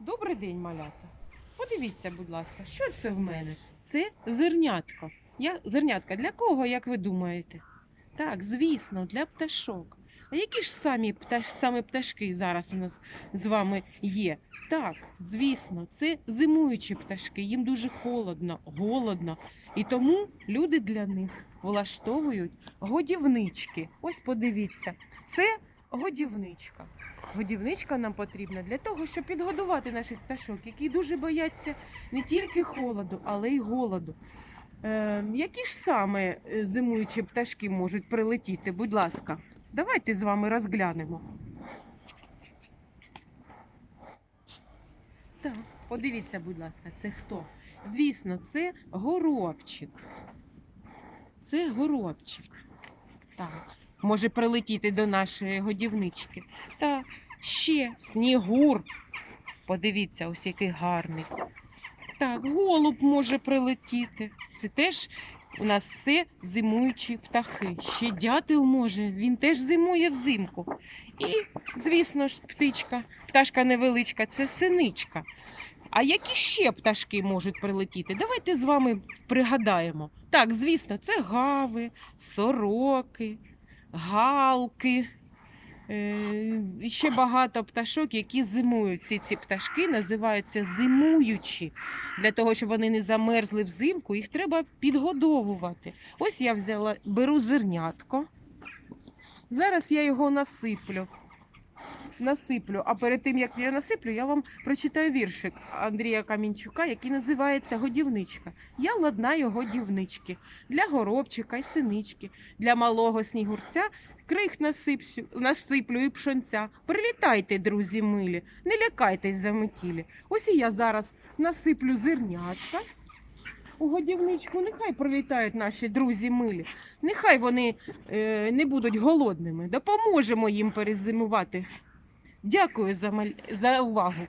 Добрий день, малята. Подивіться, будь ласка, що це в мене? Це зернятко. Я... Зернятка для кого, як ви думаєте? Так, звісно, для пташок. А які ж самі, пташ... саме пташки зараз у нас з вами є? Так, звісно, це зимуючі пташки. Їм дуже холодно, голодно. І тому люди для них влаштовують годівнички. Ось подивіться, це годівничка. Годівничка нам потрібна для того, щоб підгодувати наших пташок, які дуже бояться не тільки холоду, але й голоду. Е, які ж саме е, зимуючі пташки можуть прилетіти? Будь ласка, давайте з вами розглянемо. Так, подивіться, будь ласка, це хто? Звісно, це горобчик. Це горобчик. Так, може прилетіти до нашої годівнички. Так, ще снігур. Подивіться, ось який гарний. Так, голуб може прилетіти. Це теж у нас все зимуючі птахи. Ще дятел може, він теж зимує взимку. І, звісно ж, птичка, пташка невеличка, це синичка. А які ще пташки можуть прилетіти? Давайте з вами пригадаємо. Так, звісно, це гави, сороки, галки. Е, ще багато пташок, які зимують. Всі ці пташки називаються зимуючі. Для того, щоб вони не замерзли взимку, їх треба підгодовувати. Ось я взяла, беру зернятко. Зараз я його насиплю. Насиплю. А перед тим, як я насиплю, я вам прочитаю віршик Андрія Камінчука, який називається Годівничка. Я ладнаю годівнички для горобчика й синички, для малого снігурця крих насипсю, насиплю і пшонця. Прилітайте, друзі милі, не лякайтесь заметілі. Ось і я зараз насиплю зернятка. У годівничку нехай прилітають наші друзі милі. Нехай вони е, не будуть голодними. Допоможемо їм перезимувати. Дякую за, маль... за увагу.